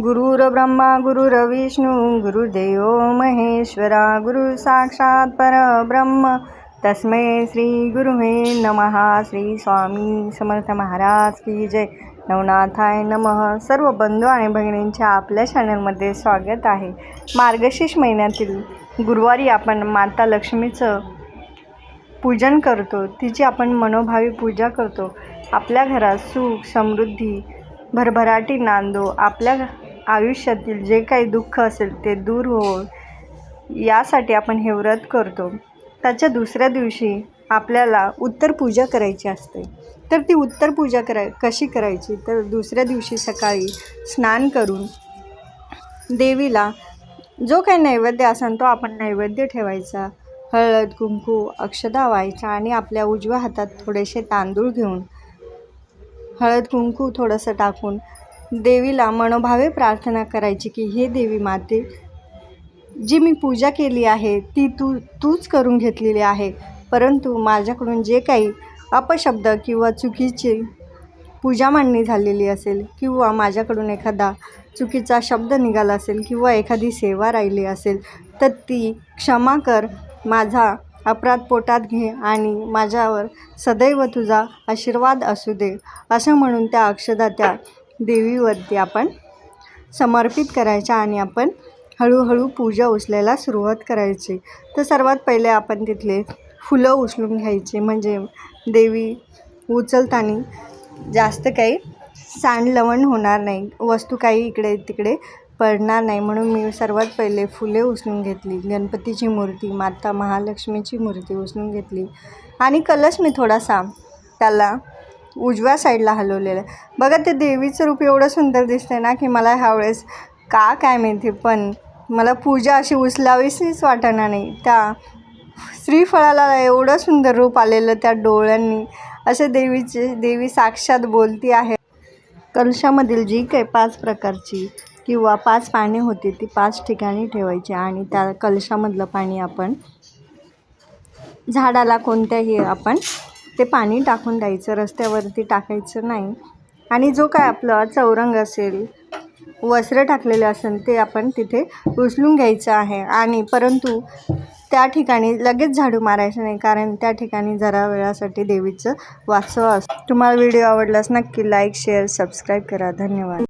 गुरुर्ब्रह्मा गुरुर्विष्णू गुरुर्देव महेश्वरा गुरु साक्षात परब्रह्म. तस्मै श्री गुरुहे नमहा श्री स्वामी समर्थ महाराज की जय. नवनाथाय नमः. सर्व बंधू आणि भगिनींच्या आपल्या चॅनलमध्ये स्वागत आहे. मार्गशीर्ष महिन्यातील गुरुवारी आपण माता लक्ष्मीचं पूजन करतो. तिची आपण मनोभावी पूजा करतो. आपल्या घरात सुख समृद्धी भरभराटी नांदो आपल्या आयुष्यातील जे काही दुःख असेल ते दूर हो यासाठी आपण हे व्रत करतो. त्याच्या दुसऱ्या दिवशी आपल्याला उत्तर पूजा करायची असते. तर ती उत्तर पूजा कराय कशी करायची? तर दुसऱ्या दिवशी सकाळी स्नान करून देवीला जो काही नैवेद्य असेल तो आपण नैवेद्य ठेवायचा. हळद कुंकू अक्षदा व्हायचा आणि आपल्या उजव्या हातात थोडेसे तांदूळ घेऊन हळद कुंकू थोडंसं टाकून देवीला मनोभावे प्रार्थना करायची की हे देवी माते जी मी पूजा केली आहे ती तू तूच करून घेतलेली आहे. परंतु माझ्याकडून जे काही अपशब्द किंवा चुकीची पूजा मांडणी झालेली असेल किंवा माझ्याकडून एखादा चुकीचा शब्द निघाला असेल किंवा एखादी सेवा राहिली असेल तर ती क्षमा कर. माझा अपराध पोटात घे आणि माझ्यावर सदैव तुझा आशीर्वाद असू दे. असं म्हणून त्या अक्षदा त्या देवीवरती आपण समर्पित करायच्या आणि आपण हळूहळू पूजा उचलायला सुरुवात करायची. तर सर्वात पहिले आपण तिथले फुलं उचलून घ्यायची. म्हणजे देवी उचलताना जास्त काही सांडलवण होणार नाही. वस्तू काही इकडे तिकडे पडणार नाही. म्हणून मी सर्वात पहिले फुले उचलून घेतली. गणपतीची मूर्ती माता महालक्ष्मीची मूर्ती उचलून घेतली. आणि कलश मी थोडासा त्याला उजव्या साईडला हलवलेलं आहे. बघा ते देवीचं रूप एवढं सुंदर दिसते ना की मला ह्यावेळेस का काय माहिती पण मला पूजा अशी उचलावीशीच वाटणार नाही. त्या श्रीफळाला एवढं सुंदर रूप आलेलं त्या डोळ्यांनी. असे देवीचे देवी साक्षात बोलती आहे. कलशामधील जी काही पाच प्रकारची किंवा पाच पाने होती ती पाच ठिकाणी ठेवायची आणि त्या कलशामधलं पाणी आपण झाडाला कोणत्याही आपण ते पाणी टाकून द्यायचं रस्त्यावरती टाकायचं नाही. आणि जो काय आपला चौरंग असेल वस्त्र टाकलेले असेल ते आपण तिथे उचलून घ्यायचं आहे. आणि परंतु त्या ठिकाणी लगेच झाडू मारायचं नाही कारण त्या ठिकाणी जरा वेळासाठी देवीचं वास्तव असतं. तुम्हाला व्हिडिओ आवडलास नक्की लाईक शेअर सबस्क्राईब करा. धन्यवाद.